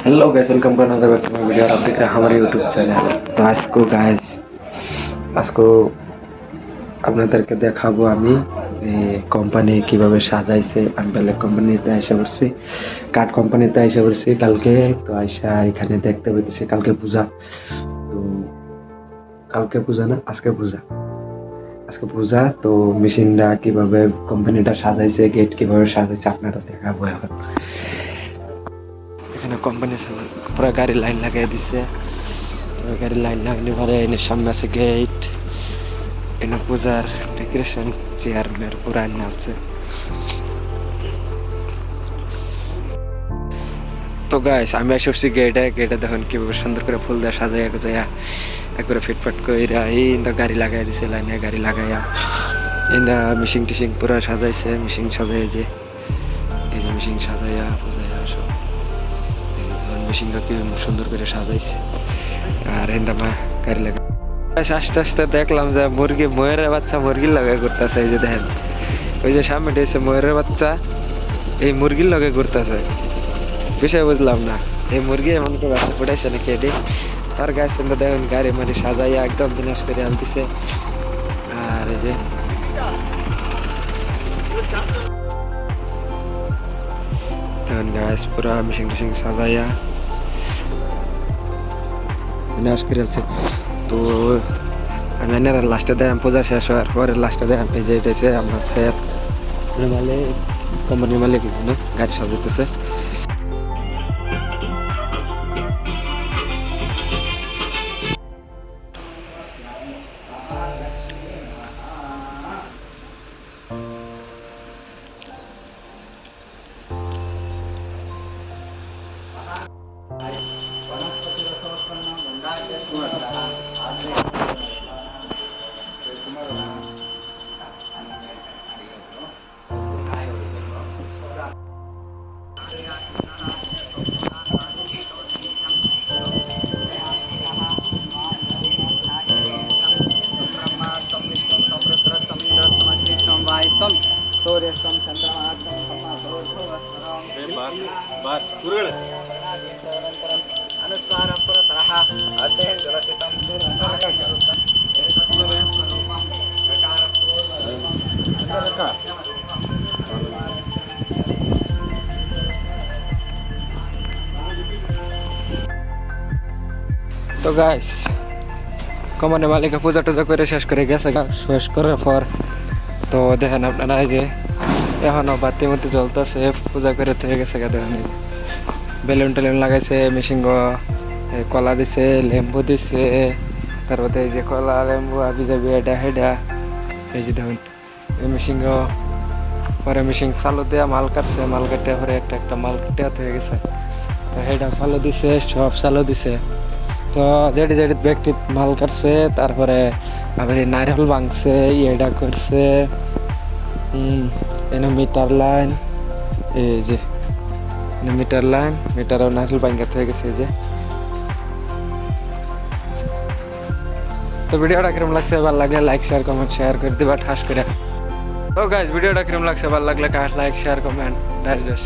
hello guys welcome to another back to my video और आप देख रहे हैं हमारे यूट्यूब चैनल তো আজকে গাইস আজকে আপনাদেরকে দেখাবো আমি কোম্পানি কিভাবে সাজাইছে আমি বেলেগ কোম্পানিতে এসে পড়ছি কাঠ কোম্পানিতে এসে পড়ছি কালকে তো আইসা এখানে দেখতে পেতেছি কালকে পূজা তো কালকে পূজা না আজকে পূজা আজকে পূজা তো মেশিনটা কিভাবে কোম্পানিটা সাজাইছে গেট কিভাবে সাজাইছে আপনারা দেখাবো এখন এখানে কোম্পানি পুরো গাড়ি লাইন লাগিয়ে দিছে। গাড়ি লাইন লাগানি পরে এনে সামনে আছে গেট এনে পূজার ডেকোরেশন চেয়ার মেয়ার পুরো আনে আছে। তো গাইস আমি উঠছি গেটে গেটে দেখুন কীভাবে সুন্দর করে ফুল দিয়ে সাজাইয়া গুজাইয়া একবারে ফিটফাট কইরা এই ইন্দা গাড়ি লাগাই দিছে লাইনে গাড়ি লাগাইয়া। ইন্দা মিশিং টিশিং পুরো সাজাইছে মিশিং সাজাই যে, এই যে মিশিং সাজাইয়া বুঝাইয়া সব। যে কি সুন্দর করে সাজাইছে। আর ইন্দা গাড়ি লাগা আস্তে আস্তে দেখলাম যে মুরগি, ময়ূরের বাচ্চা মুরগির লগে ঘুরতেছে, এই যে দেখেন। ওই যে সামনে দিয়েছে ময়ূরের বাচ্চা, এই মুরগির লগে ঘুরতেছে। বিষয় বুঝলাম না, এই মুরগি এমন করে বাচ্চা ফুটাইছে নাকি এটি? তার গাছ কিন্তু দেখুন, গাড়ি মারি সাজাইয়া একদম বিনাশ করে আনতেছে। আর এই যে গাছ পুরো মিশিং টিশিং সাজাইয়া বিনাশ করে তো আমি লাস্টে দেয় পূজা শেষ হওয়ার পরে লাস্টে দেয় যে এটা আমার স্যার মালিক কোম্পানির মালিক গাড়ি সাজাইতেছে। வாய்த்தம் சூரியஸ்தம் சந்திரமாத்தம் சமாசோரம் तो गाइस कमाने वाले का पूजा टूजा कर, शेष कर शेष कर पर। तो देखें अपना ना जे बाती मत जलता से पूजा कर বেলুন টেলুন লাগাইছে মিশিঙ্গ কলা দিছে, লেম্বু দিছে, তারপরে এই যে কলা, লেম্বু, আবি যাবি, এটা হেডা এই যে দেখুন, এই মিশিঙ্গ পরে মিশিং চালু দেয়া মাল কাটছে, মাল কাটে পরে একটা একটা মাল কেটে হয়ে গেছে। তো হেডা চালু দিছে, সব চালু দিছে। তো যেটি যেটি ব্যক্তি মাল কাটছে, তারপরে আবার এই নারিকেল ভাঙছে, ইয়েটা করছে এনে মিটার লাইন এই যে মিটার লাইন মিটারও নারিকেল ভাঙ্গাতে থেকে গেছে যে। তো ভিডিওটা কিরম লাগছে? ভালো লাগলে লাইক শেয়ার কমেন্ট শেয়ার করে দিবা, ঠাস করে। তো গাইজ ভিডিওটা কিরম লাগছে? ভালো লাগলে লাইক শেয়ার কমেন্ট ডাইরেক্ট